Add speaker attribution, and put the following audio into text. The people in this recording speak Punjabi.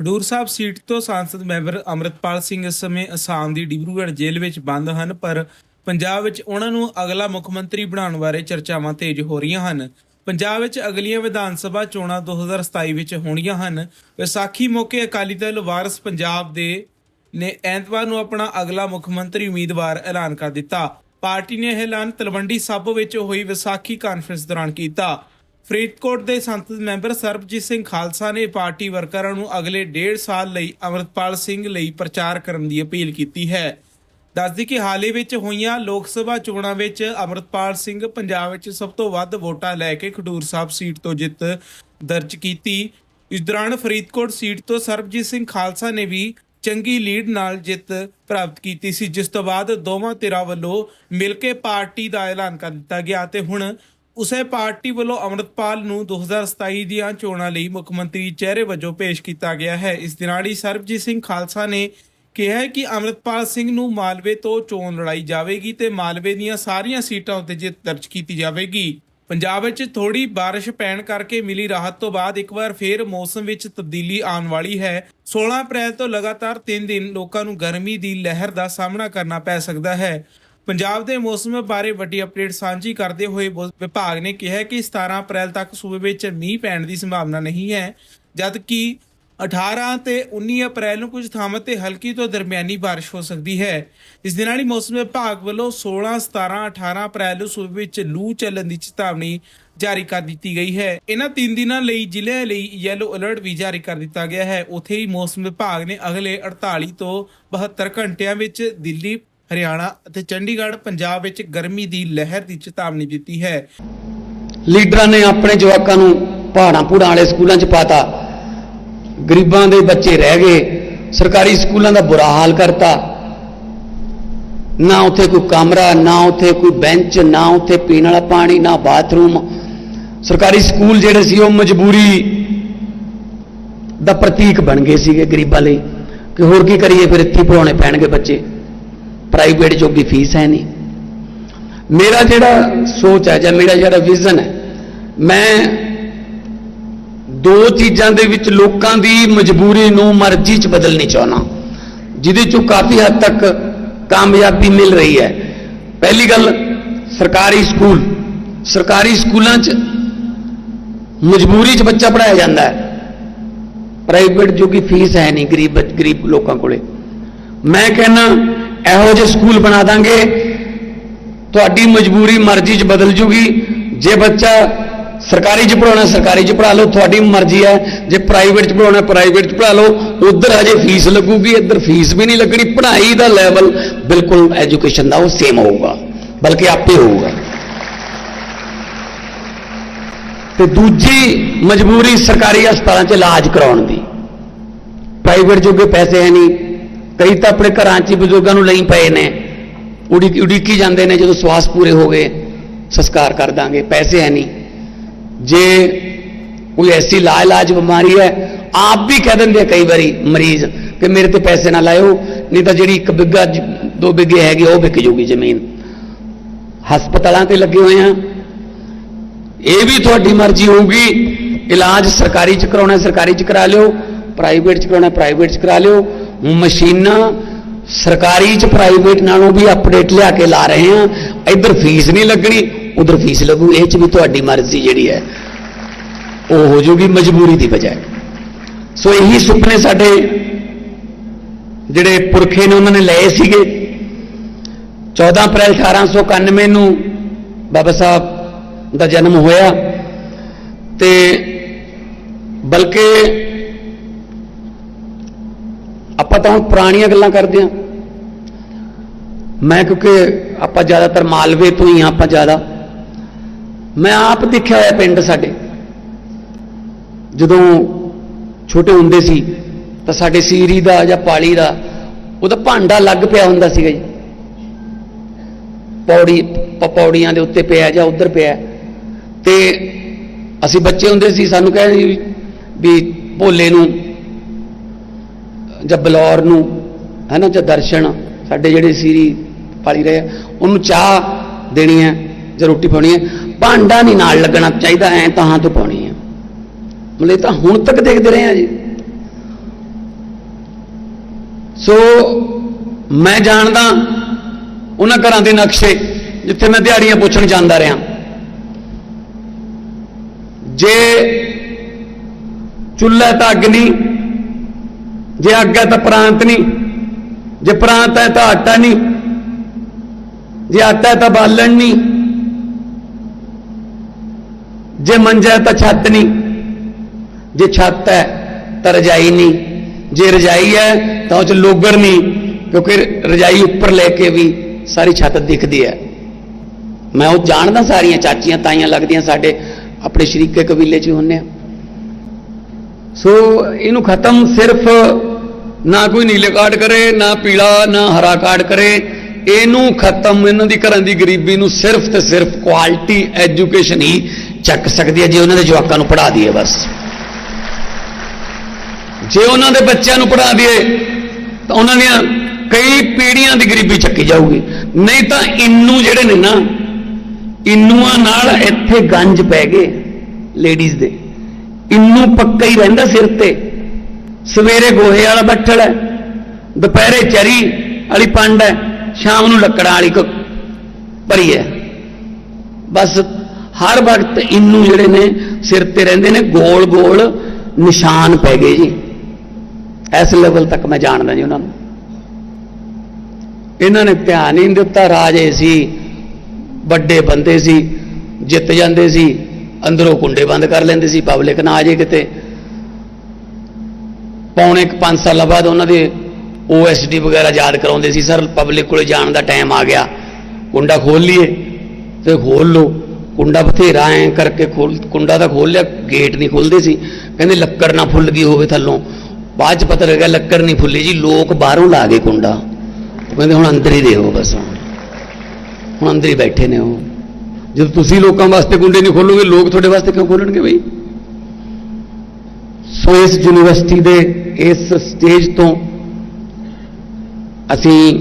Speaker 1: ਖਡੂਰ ਸਾਹਿਬ ਸੀਟ ਤੋਂ ਸਾਂਸਦ ਮੈਂਬਰ ਅਮਰਿਤਪਾਲ ਸਿੰਘ ਇਸ ਸਮੇਂ ਅਸਾਮ ਦੀ ਡਿਬਰੂਗੜ੍ਹ ਜੇਲ੍ਹ ਵਿੱਚ ਬੰਦ ਹਨ, ਪਰ ਪੰਜਾਬ ਵਿੱਚ ਉਹਨਾਂ ਨੂੰ ਅਗਲਾ ਮੁੱਖ ਮੰਤਰੀ ਬਣਾਉਣ ਬਾਰੇ ਚਰਚਾਵਾਂ ਤੇਜ਼ ਹੋ ਰਹੀਆਂ ਹਨ। ਪੰਜਾਬ ਵਿੱਚ ਅਗਲੀਆਂ ਵਿਧਾਨ ਸਭਾ ਚੋਣਾਂ 2027 ਵਿੱਚ ਹੋਣੀਆਂ ਹਨ। ਵਿਸਾਖੀ ਮੌਕੇ ਅਕਾਲੀ ਦਲ ਵਾਰਸ ਪੰਜਾਬ ਦੇ ਨੇ ਐਤਵਾਰ ਨੂੰ ਆਪਣਾ ਅਗਲਾ ਮੁੱਖ ਮੰਤਰੀ ਉਮੀਦਵਾਰ ਐਲਾਨ ਕਰ ਦਿੱਤਾ। ਪਾਰਟੀ ਨੇ ਇਹ ਐਲਾਨ ਤਲਵੰਡੀ ਸਾਬੋ ਵਿੱਚ ਹੋਈ ਵਿਸਾਖੀ ਕਾਨਫਰੰਸ ਦੌਰਾਨ ਕੀਤਾ। ਫਰੀਦਕੋਟ ਦੇ ਸੰਸਦ ਮੈਂਬਰ ਸਰਬਜੀਤ ਸਿੰਘ ਖਾਲਸਾ ਨੇ ਪਾਰਟੀ ਵਰਕਰਾਂ ਨੂੰ ਅਗਲੇ 1.5 ਸਾਲ ਲਈ ਅਮਰਤਪਾਲ ਸਿੰਘ ਲਈ ਪ੍ਰਚਾਰ ਕਰਨ ਦੀ ਅਪੀਲ ਕੀਤੀ ਹੈ। ਦੱਸਦੀ ਕਿ ਹਾਲੇ ਵਿੱਚ ਹੋਈਆਂ ਲੋਕ ਸਭਾ ਚੋਣਾਂ ਵਿੱਚ ਅਮਰਤਪਾਲ ਸਿੰਘ ਪੰਜਾਬ ਵਿੱਚ ਸਭ ਤੋਂ ਵੱਧ ਵੋਟਾਂ ਲੈ ਕੇ ਖਡੂਰ ਸਾਹਿਬ ਸੀਟ ਤੋਂ ਜਿੱਤ ਦਰਜ ਕੀਤੀ। ਇਸ ਦੌਰਾਨ ਫਰੀਦਕੋਟ ਸੀਟ ਤੋਂ ਸਰਬਜੀਤ ਸਿੰਘ ਖਾਲਸਾ ਨੇ ਵੀ ਚੰਗੀ ਲੀਡ ਨਾਲ ਜਿੱਤ ਪ੍ਰਾਪਤ ਕੀਤੀ ਸੀ, ਜਿਸ ਤੋਂ ਬਾਅਦ ਦੋਵਾਂ ਧਿਰਾਂ ਵੱਲੋਂ ਮਿਲ ਕੇ ਪਾਰਟੀ ਦਾ ਐਲਾਨ ਕਰ ਦਿੱਤਾ ਗਿਆ ਤੇ ਹੁਣ ਉਸੇ ਪਾਰਟੀ ਵੱਲੋਂ ਅਮਰਤਪਾਲ ਨੂੰ 2027 ਦੀਆਂ ਚੋਣਾਂ ਲਈ ਮੁੱਖ ਮੰਤਰੀ ਚਿਹਰੇ ਵਜੋਂ ਪੇਸ਼ ਕੀਤਾ ਗਿਆ ਹੈ ਇਸ ਦੇ ਨਾਲ ਹੀ ਸਰਬਜੀਤ ਸਿੰਘ ਖਾਲਸਾ ਨੇ ਕਿਹਾ ਹੈ ਕਿ ਅਮਰਤਪਾਲ ਸਿੰਘ ਨੂੰ ਮਾਲਵੇ ਤੋਂ ਚੋਣ ਲੜਾਈ ਜਾਵੇਗੀ ਤੇ ਮਾਲਵੇ ਦੀਆਂ ਸਾਰੀਆਂ ਸੀਟਾਂ ਉੱਤੇ ਜਿੱਤ ਦਰਜ ਕੀਤੀ ਜਾਵੇਗੀ ਪੰਜਾਬ ਵਿੱਚ ਥੋੜੀ بارش ਪੈਣ ਕਰਕੇ ਮਿਲੀ ਰਾਹਤ ਤੋਂ ਬਾਅਦ ਇੱਕ ਵਾਰ ਫੇਰ ਮੌਸਮ ਵਿੱਚ ਤਬਦੀਲੀ ਆਉਣ ਵਾਲੀ ਹੈ 16 ਅਪ੍ਰੈਲ ਤੋਂ ਲਗਾਤਾਰ 3 ਦਿਨ ਲੋਕਾਂ ਨੂੰ ਗਰਮੀ ਦੀ ਲਹਿਰ ਦਾ ਸਾਹਮਣਾ ਕਰਨਾ ਪੈ ਸਕਦਾ ਹੈ ਪੰਜਾਬ ਦੇ ਮੌਸਮ ਬਾਰੇ ਵੱਡੀ ਅਪਡੇਟ ਸਾਂਝੀ ਕਰਦੇ ਹੋਏ ਵਿਭਾਗ ਨੇ ਕਿਹਾ ਕਿ 17 ਅਪ੍ਰੈਲ ਤੱਕ ਸੂਬੇ ਵਿੱਚ ਮੀਂਹ ਪੈਣ ਦੀ ਸੰਭਾਵਨਾ ਨਹੀਂ ਹੈ ਜਦਕਿ 18 ਤੇ 19 ਅਪ੍ਰੈਲ ਨੂੰ ਕੁਝ ਥਾਵਾਂ ਤੇ ਹਲਕੀ ਤੋਂ ਦਰਮਿਆਨੀ ਬਾਰਿਸ਼ ਹੋ ਸਕਦੀ ਹੈ। ਇਸ ਦੇ ਨਾਲ ਹੀ ਮੌਸਮ ਵਿਭਾਗ ਵੱਲੋਂ 16 17 18 ਅਪ੍ਰੈਲ ਨੂੰ ਸੂਬੇ ਵਿੱਚ ਲੂ ਚੱਲਣ ਦੀ ਚੇਤਾਵਨੀ ਜਾਰੀ ਕਰ ਦਿੱਤੀ ਗਈ ਹੈ। ਇਹਨਾਂ ਤਿੰਨ ਦਿਨਾਂ ਲਈ ਜ਼ਿਲ੍ਹਿਆਂ ਲਈ ਯੈਲੋ ਅਲਰਟ ਵੀ ਜਾਰੀ ਕਰ ਦਿੱਤਾ ਗਿਆ ਹੈ। ਉੱਥੇ ਹੀ ਮੌਸਮ ਵਿਭਾਗ ਨੇ ਅਗਲੇ 48 ਤੋਂ 72 ਘੰਟਿਆਂ ਵਿੱਚ ਦਿੱਲੀ ਹਰਿਆਣਾ ਅਤੇ ਚੰਡੀਗੜ੍ਹ ਪੰਜਾਬ ਵਿੱਚ ਗਰਮੀ ਦੀ ਲਹਿਰ ਦੀ ਚੇਤਾਵਨੀ ਦਿੱਤੀ ਹੈ।
Speaker 2: ਲੀਡਰਾਂ ਨੇ ਆਪਣੇ ਜਵਾਕਾਂ ਨੂੰ ਪਹਾੜਾਂ ਪੂੜਾਂ ਵਾਲੇ ਸਕੂਲਾਂ 'ਚ ਪਾਤਾ। ਗਰੀਬਾਂ ਦੇ ਬੱਚੇ ਰਹਿ ਗਏ। ਸਰਕਾਰੀ ਸਕੂਲਾਂ ਦਾ ਬੁਰਾ ਹਾਲ ਕਰਤਾ। ਨਾ ਉੱਥੇ ਕੋਈ ਕਮਰਾ, ਨਾ ਉੱਥੇ ਕੋਈ ਬੈਂਚ, ਨਾ ਉੱਥੇ ਪੀਣ ਵਾਲਾ ਪਾਣੀ, ਨਾ ਬਾਥਰੂਮ। ਸਰਕਾਰੀ ਸਕੂਲ ਜਿਹੜੇ ਸੀ ਉਹ ਮਜਬੂਰੀ ਦਾ ਪ੍ਰਤੀਕ ਬਣ ਗਏ ਸੀਗੇ ਗਰੀਬਾਂ ਲਈ। ਕਿ ਹੋਰ ਕੀ ਕਰੀਏ, ਫਿਰ ਇੱਥੇ ਹੀ ਪੜਾਉਣੇ ਪੈਣਗੇ ਬੱਚੇ। ਪ੍ਰਾਈਵੇਟ ਜੋਗੀ ਫੀਸ ਹੈ ਨਹੀਂ। ਮੇਰਾ ਜਿਹੜਾ ਸੋਚ ਹੈ ਜਾਂ ਮੇਰਾ ਜਿਹੜਾ ਵਿਜ਼ਨ ਹੈ, ਮੈਂ ਦੋ ਚੀਜ਼ਾਂ ਦੇ ਵਿੱਚ ਲੋਕਾਂ ਦੀ ਮਜਬੂਰੀ ਨੂੰ ਮਰਜ਼ੀ 'ਚ ਬਦਲਣੀ ਚਾਹੁੰਦਾ ਜਿਹਦੇ 'ਚੋਂ ਕਾਫੀ ਹੱਦ ਤੱਕ ਕਾਮਯਾਬੀ ਮਿਲ ਰਹੀ ਹੈ। ਪਹਿਲੀ ਗੱਲ, ਸਰਕਾਰੀ ਸਕੂਲ। ਸਰਕਾਰੀ ਸਕੂਲਾਂ 'ਚ ਮਜਬੂਰੀ 'ਚ ਬੱਚਾ ਪੜਾਇਆ ਜਾਂਦਾ ਹੈ। ਪ੍ਰਾਈਵੇਟ ਜੋ ਕਿ ਫੀਸ ਹੈ ਨਹੀਂ ਗਰੀਬ ਗਰੀਬ ਲੋਕਾਂ ਕੋਲੇ। ਮੈਂ ਕਹਿੰਨਾ ਇਹੋ ਜਿਹੇ ਸਕੂਲ ਬਣਾ ਦਾਂਗੇ, ਤੁਹਾਡੀ ਮਜਬੂਰੀ ਮਰਜ਼ੀ 'ਚ ਬਦਲ ਜੂਗੀ। ਜੇ ਬੱਚਾ ਸਰਕਾਰੀ 'ਚ ਪੜਾਉਣਾ ਸਰਕਾਰੀ 'ਚ ਪੜਾ ਲਓ, ਤੁਹਾਡੀ ਮਰਜ਼ੀ ਹੈ। ਜੇ ਪ੍ਰਾਈਵੇਟ 'ਚ ਪੜਾਉਣਾ ਪ੍ਰਾਈਵੇਟ 'ਚ ਪੜਾ ਲਓ, ਉਧਰ ਹਜੇ ਫੀਸ ਲੱਗੂਗੀ, ਇੱਧਰ ਫੀਸ ਵੀ ਨਹੀਂ ਲੱਗਣੀ। ਪੜ੍ਹਾਈ ਦਾ ਲੈਵਲ ਬਿਲਕੁਲ ਐਜੂਕੇਸ਼ਨ ਦਾ ਉਹ ਸੇਮ ਹੋਊਗਾ, ਬਲਕਿ ਆਪੇ ਹੋਊਗਾ। ਤੇ ਦੂਜੀ ਮਜਬੂਰੀ ਸਰਕਾਰੀ ਹਸਪਤਾਲਾਂ 'ਚ ਇਲਾਜ ਕਰਾਉਣ ਦੀ। ਪ੍ਰਾਈਵੇਟ ਜੋਗੇ ਪੈਸੇ ਹੈ ਨਹੀਂ। ਕਈ ਤਾਂ ਆਪਣੇ ਘਰਾਂ 'ਚ ਬਜ਼ੁਰਗਾਂ ਨੂੰ ਲਈ ਪਏ ਨੇ। ਉਡੀਕ ਉਡੀਕੀ ਜਾਂਦੇ ਨੇ ਜਦੋਂ ਸਵਾਸ ਪੂਰੇ ਹੋ ਗਏ, ਸੰਸਕਾਰ ਕਰ ਦਾਂਗੇ, ਪੈਸੇ ਹੈ ਨਹੀਂ। ਜੇ ਕੋਈ ਐਸੀ ਲਾ ਇਲਾਜ ਬਿਮਾਰੀ ਹੈ, ਆਪ ਵੀ ਕਹਿ ਦਿੰਦੇ ਆ ਕਈ ਵਾਰੀ ਮਰੀਜ਼ ਕਿ ਮੇਰੇ ਤੇ ਪੈਸੇ ਨਾ ਲਾਇਓ, ਨਹੀਂ ਤਾਂ ਜਿਹੜੀ ਇੱਕ ਬਿੱਗਾ ਦੋ ਬਿੱਗੇ ਹੈਗੀ, ਉਹ ਵਿਕ ਜੂਗੀ ਜ਼ਮੀਨ। ਹਸਪਤਾਲਾਂ ਤੇ ਲੱਗੇ ਹੋਏ ਆ। ਇਹ ਵੀ ਤੁਹਾਡੀ ਮਰਜ਼ੀ ਹੋਊਗੀ। ਇਲਾਜ ਸਰਕਾਰੀ ਚ ਕਰਾਉਣਾ ਸਰਕਾਰੀ ਚ ਕਰਾ ਲਿਓ, ਪ੍ਰਾਈਵੇਟ ਚ ਕਰਾਉਣਾ ਪ੍ਰਾਈਵੇਟ ਚ ਕਰਾ ਲਿਓ। ਮਸ਼ੀਨਾਂ ਸਰਕਾਰੀ ਚ ਪ੍ਰਾਈਵੇਟ ਨਾਲੋਂ ਵੀ ਅਪਡੇਟ ਲਿਆ ਕੇ ਲਾ ਰਹੇ ਆ। ਇੱਧਰ ਫੀਸ ਨਹੀਂ ਲੱਗਣੀ, ਉਧਰ ਫੀਸ ਲੱਗੂ। ਇਹ ਚ ਵੀ ਤੁਹਾਡੀ ਮਰਜ਼ੀ ਜਿਹੜੀ ਹੈ, ਉਹ ਹੋ ਜੂਗੀ ਮਜਬੂਰੀ ਦੀ ਬਜਾਏ। ਸੋ ਇਹੀ ਸੁਪਨੇ ਸਾਡੇ ਜਿਹੜੇ ਪੁਰਖੇ ਨੇ, ਉਹਨਾਂ ਨੇ ਲਏ ਸੀਗੇ। 14 ਅਪ੍ਰੈਲ 1891 ਨੂੰ ਬਾਬਾ ਸਾਹਿਬ ਦਾ ਜਨਮ ਹੋਇਆ ਤੇ ਬਲਕਿ ਆਪਾਂ ਤਾਂ ਹੁਣ ਪੁਰਾਣੀਆਂ ਗੱਲਾਂ ਕਰਦੇ ਹਾਂ। ਮੈਂ ਕਿਉਂਕਿ ਆਪਾਂ ਜ਼ਿਆਦਾਤਰ ਮਾਲਵੇ ਤੋਂ ਹੀ ਹਾਂ ਆਪਾਂ ਜ਼ਿਆਦਾ। ਮੈਂ ਆਪ ਦੇਖਿਆ ਹੋਇਆ ਪਿੰਡ ਸਾਡੇ। ਜਦੋਂ ਛੋਟੇ ਹੁੰਦੇ ਸੀ, ਤਾਂ ਸਾਡੇ ਸੀਰੀ ਦਾ ਜਾਂ ਪਾਲੀ ਦਾ, ਉਹਦਾ ਭਾਂਡਾ ਲੱਗ ਪਿਆ ਹੁੰਦਾ ਸੀਗਾ ਜੀ। ਪੌੜੀ ਪੌੜੀਆਂ ਦੇ ਉੱਤੇ ਪਿਆ ਜਾਂ ਉੱਧਰ ਪਿਆ। ਤੇ ਅਸੀਂ ਬੱਚੇ ਹੁੰਦੇ ਸੀ, ਸਾਨੂੰ ਕਹਿੰਦੇ ਵੀ- ਵੀ ਭੋਲੇ ਨੂੰ ਜਾਂ ਬਲੌਰ ਨੂੰ ਹੈ ਨਾ ਜਾਂ ਦਰਸ਼ਨ ਸਾਡੇ ਜਿਹੜੇ ਸੀਰੀ ਪਾਲੀ ਰਹੇ ਆ, ਉਹਨੂੰ ਚਾਹ ਦੇਣੀ ਹੈ ਜਾਂ ਰੋਟੀ ਪਾਉਣੀ ਹੈ ਭਾਂਡਾ ਨਹੀਂ ਨਾਲ ਲੱਗਣਾ ਚਾਹੀਦਾ ਐ ਤਾਂ ਤੋਂ ਪਾਉਣੀ ਹੈ। ਮਤਲਬ ਇਹ ਤਾਂ ਹੁਣ ਤੱਕ ਦੇਖਦੇ ਰਹੇ ਆ ਜੀ। ਸੋ ਮੈਂ ਜਾਣਦਾ ਉਹਨਾਂ ਘਰਾਂ ਦੇ ਨਕਸ਼ੇ ਜਿੱਥੇ ਮੈਂ ਦਿਹਾੜੀਆਂ ਪੁੱਛਣ ਜਾਂਦਾ ਰਿਹਾ। ਜੇ ਚੁੱਲ੍ਹਾ ਤਾਂ ਅੱਗ ਨਹੀਂ ਜੇ ਅੱਗ ਹੈ ਤਾਂ ਪ੍ਰਾਂਤ ਨਹੀਂ। ਜੇ ਪ੍ਰਾਂਤ ਹੈ ਤਾਂ ਆਟਾ ਨਹੀਂ। ਜੇ ਆਟਾ ਹੈ ਤਾਂ ਬਾਲਣ ਨਹੀਂ। ਜੇ ਮੰਜਾ ਹੈ ਤਾਂ ਛੱਤ ਨਹੀਂ। ਜੇ ਛੱਤ ਹੈ ਤਾਂ ਰਜਾਈ ਨਹੀਂ। ਜੇ ਰਜਾਈ ਹੈ ਤਾਂ ਉਹ ਚ ਲੋਗਰ ਨਹੀਂ, ਕਿਉਂਕਿ ਰਜਾਈ ਉੱਪਰ ਲੈ ਕੇ ਵੀ ਸਾਰੀ ਛੱਤ ਦਿਖਦੀ ਹੈ। ਮੈਂ ਉਹ ਜਾਣਦਾ ਸਾਰੀਆਂ ਚਾਚੀਆਂ ਤਾਈਆਂ ਲੱਗਦੀਆਂ ਸਾਡੇ ਆਪਣੇ ਸ਼ਰੀਕੇ ਕਬੀਲੇ 'ਚ ਹੀ ਹੁੰਨੇ ਆ। ਸੋ ਇਹਨੂੰ ਖਤਮ ਸਿਰਫ ਨਾ ਕੋਈ ਨੀਲੇ ਕਾਰਡ ਕਰੇ, ਨਾ ਪੀਲਾ, ਨਾ ਹਰਾ ਕਾਰਡ ਕਰੇ। ਇਹਨੂੰ ਖਤਮ, ਇਹਨਾਂ ਦੀ ਘਰਾਂ ਦੀ ਗਰੀਬੀ ਨੂੰ ਸਿਰਫ ਤੇ ਸਿਰਫ ਕੁਆਲਿਟੀ ਐਜੂਕੇਸ਼ਨ ਹੀ ਚੱਕ ਸਕਦੀ ਹੈ, ਜੇ ਉਹਨਾਂ ਦੇ ਜਵਾਕਾਂ ਨੂੰ ਪੜ੍ਹਾ ਦਈਏ ਬਸ। ਜੇ ਉਹਨਾਂ ਦੇ ਬੱਚਿਆਂ ਨੂੰ ਪੜ੍ਹਾ ਦਈਏ, ਤਾਂ ਉਹਨਾਂ ਦੀਆਂ ਕਈ ਪੀੜ੍ਹੀਆਂ ਦੀ ਗਰੀਬੀ ਚੱਕੀ ਜਾਊਗੀ। ਨਹੀਂ ਤਾਂ ਇਨੂੰ ਜਿਹੜੇ ਨੇ ਨਾ, ਇਨੂਆਂ ਨਾਲ ਇੱਥੇ ਗੰਜ ਪੈ ਗਏ ਲੇਡੀਜ਼ ਦੇ। ਇਨੂੰ ਪੱਕਾ ਹੀ ਰਹਿੰਦਾ ਸਿਰ ਤੇ। ਸਵੇਰੇ ਗੋਹੇ ਵਾਲਾ ਬੱਠਲ ਹੈ, ਦੁਪਹਿਰੇ ਚਰੀ ਵਾਲੀ ਪੰਡ ਹੈ, ਸ਼ਾਮ ਨੂੰ ਲੱਕੜਾਂ ਵਾਲੀ ਭਰੀ ਹੈ। ਬਸ ਹਰ ਵਕਤ ਇਹਨੂੰ ਜਿਹੜੇ ਨੇ ਸਿਰ ਤੇ ਰਹਿੰਦੇ ਨੇ, ਗੋਲ ਗੋਲ ਨਿਸ਼ਾਨ ਪੈ ਗਏ ਜੀ। ਇਸ ਲੈਵਲ ਤੱਕ ਮੈਂ ਜਾਣਦਾ ਜੀ ਉਹਨਾਂ ਨੂੰ। ਇਹਨਾਂ ਨੇ ਧਿਆਨ ਹੀ ਨਹੀਂ ਦਿੱਤਾ, ਰਾਜੇ ਸੀ, ਵੱਡੇ ਬੰਦੇ ਸੀ, ਜਿੱਤ ਜਾਂਦੇ ਸੀ, ਅੰਦਰੋਂ ਕੁੰਡੇ ਬੰਦ ਕਰ ਲੈਂਦੇ ਸੀ ਪਬਲਿਕ ਨਾ ਆ ਜੇ ਕਿਤੇ। ਪੌਣੇ 5 ਸਾਲਾਂ ਬਾਅਦ ਉਹਨਾਂ ਦੇ ਓਐਸਡੀ ਵਗੈਰਾ ਯਾਦ ਕਰਾਉਂਦੇ ਸੀ ਸਰ ਪਬਲਿਕ ਕੋਲੇ ਜਾਣ ਦਾ ਟਾਈਮ ਆ ਗਿਆ। ਕੁੰਡਾ ਖੋਲ ਲਈਏ ਤੇ ਖੋਲ ਲਓ। ਕੁੰਡਾ ਬਥੇਰਾ ਐ ਕਰਕੇ ਖੋਲ ਕੁੰਡਾ ਤਾਂ ਖੋਲ ਲਿਆ ਗੇਟ ਨਹੀਂ ਖੁੱਲਦੇ ਸੀ। ਕਹਿੰਦੇ, ਲੱਕੜ ਨਾ ਫੁੱਲ ਗਈ ਹੋਵੇ ਥੱਲੋਂ। ਬਾਅਦ ਚ ਪਤਾ ਲੱਗਿਆ, ਲੱਕੜ ਨਹੀਂ ਫੁੱਲੀ ਜੀ, ਲੋਕ ਬਾਹਰੋਂ ਲਾ ਗਏ ਕੁੰਡਾ। ਉਹ ਕਹਿੰਦੇ, ਹੁਣ ਅੰਦਰ ਹੀ ਦੇਓ ਬਸ ਹੁਣ। ਹੁਣ ਅੰਦਰ ਹੀ ਬੈਠੇ ਨੇ ਉਹ। ਜਦ ਤੁਸੀਂ ਲੋਕਾਂ ਵਾਸਤੇ ਕੁੰਡੇ ਨਹੀਂ ਖੋਲੋਗੇ, ਲੋਕ ਤੁਹਾਡੇ ਵਾਸਤੇ ਕਿਉਂ ਖੋਲਣਗੇ ਬਈ? ਸੋ ਇਸ ਯੂਨੀਵਰਸਿਟੀ ਦੇ ਇਸ ਸਟੇਜ ਤੋਂ ਅਸੀਂ